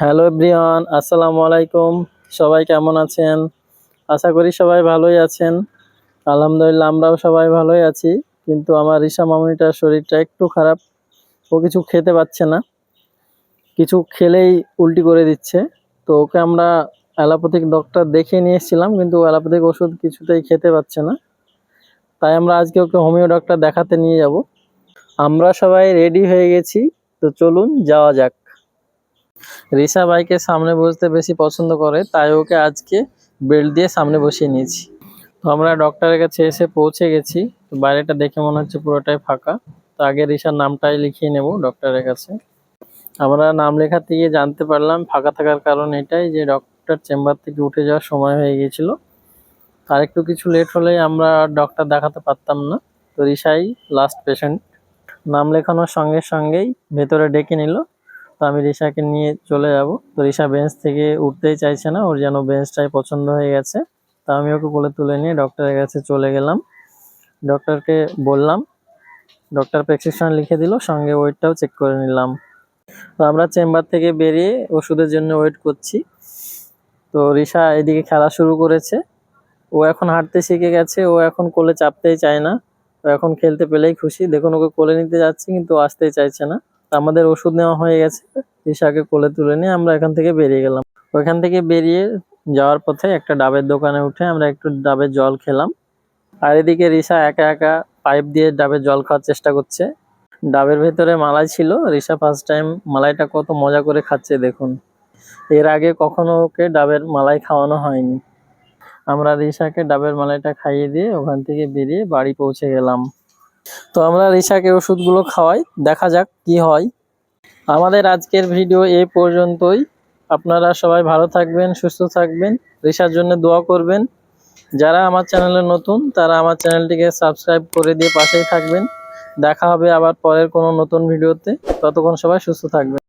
Hello everyone, আসসালামু আলাইকুম। সবাই কেমন আছেন? আশা করি সবাই ভালোই আছেন। আলহামদুলিল্লাহ, আমরাও সবাই ভালোই আছি। কিন্তু আমার রিসা মামুনিটার শরীরটা একটু খারাপ। ও কিছু খেতে পাচ্ছে না। কিছু খেলেই উল্টি করে দিচ্ছে। তো ওকে আমরা অ্যালোপ্যাথিক ডক্টর দেখিয়ে নিয়ে এসেছিলাম, কিন্তু অ্যালোপ্যাথিক ওষুধ কিছুতেই খেতে পাচ্ছে না। তাই আমরা আজকে ওকে হোমিও ডক্টর দেখাতে নিয়ে যাব। আমরা সবাই রেডি হয়ে গেছি। তো চলুন, যাওয়া যাক। রিসা বাইকের সামনে বসতে বেশি পছন্দ করে, তাই ওকে আজকে বেল্ট দিয়ে সামনে বসিয়ে নিয়েছি। তো আমরা ডক্টরের কাছে এসে পৌঁছে গেছি, তো বাইরেটা দেখে মনে হচ্ছে পুরোটাই ফাঁকা। তো আগে রিসার নামটাই লিখিয়ে নেব ডক্টরের কাছে। আমরা নাম লেখা থেকে জানতে পারলাম, ফাঁকা থাকার কারণ এটাই যে ডক্টর চেম্বার থেকে উঠে যাওয়ার সময় হয়ে গিয়েছিল। আর একটু কিছু লেট হলেই আমরা ডক্টর দেখাতে পারতাম না। তো রিসাই লাস্ট পেশেন্ট নাম লেখানোর সঙ্গে সঙ্গেই ভেতরে ডেকে নিল। তো আমি রিসাকে নিয়ে চলে যাব। তো রিসা বেঞ্চ থেকে উঠতেই চাইছে না, ওর যেন বেঞ্চটাই পছন্দ হয়ে গেছে। তো আমি ওকে কোলে তুলে নিয়ে ডক্টরের কাছে চলে গেলাম। ডক্টরকে বললাম ডক্টর প্রেসক্রিপশন লিখে দিল, সঙ্গে ওয়েটটাও চেক করে নিলাম। তো আমরা চেম্বার থেকে বেরিয়ে ওষুধের জন্য ওয়েট করছি। তো রিসা এদিকে খেলা শুরু করেছে। ও এখন হাঁটতে শিখে গেছে, ও এখন কোলে চাপতেই চায় না। ও এখন খেলতে পেলেই খুশি। দেখুন, ওকে কোলে নিতে যাচ্ছি, কিন্তু আসতেই চাইছে না। আমাদের ওষুধ নেওয়া হয়ে গেছে। রিসাকে কোলে তুলে নিয়ে আমরা এখান থেকে বেরিয়ে গেলাম। ওইখান থেকে বেরিয়ে যাওয়ার পথে একটা ডাবের দোকানে উঠে আমরা একটু ডাবের জল খেলাম। আর এদিকে রিসা একা একা পাইপ দিয়ে ডাবের জল খাওয়ার চেষ্টা করছে। ডাবের ভেতরে মালাই ছিল। রিসা ফার্স্ট টাইম মালাইটা কত মজা করে খাচ্ছে দেখুন। এর আগে কখনো ওকে ডাবের মালাই খাওয়ানো হয়নি। আমরা রিসাকে ডাবের মালাইটা খাইয়ে দিয়ে ওখান থেকে বেরিয়ে বাড়ি পৌঁছে গেলাম। তো আমরা রিসাকে ওষুধগুলো খাওয়াই, দেখা যাক কি হয়। আমাদের আজকের ভিডিও এ পর্যন্তই। আপনারা সবাই ভালো থাকবেন, সুস্থ থাকবেন, রিসার জন্য দোয়া করবেন। যারা আমার চ্যানেলে নতুন, তারা আমার চ্যানেলটিকে সাবস্ক্রাইব করে দিয়ে পাশেই থাকবেন। দেখা হবে আবার পরের কোনো নতুন ভিডিওতে। ততক্ষণ সবাই সুস্থ থাকবেন।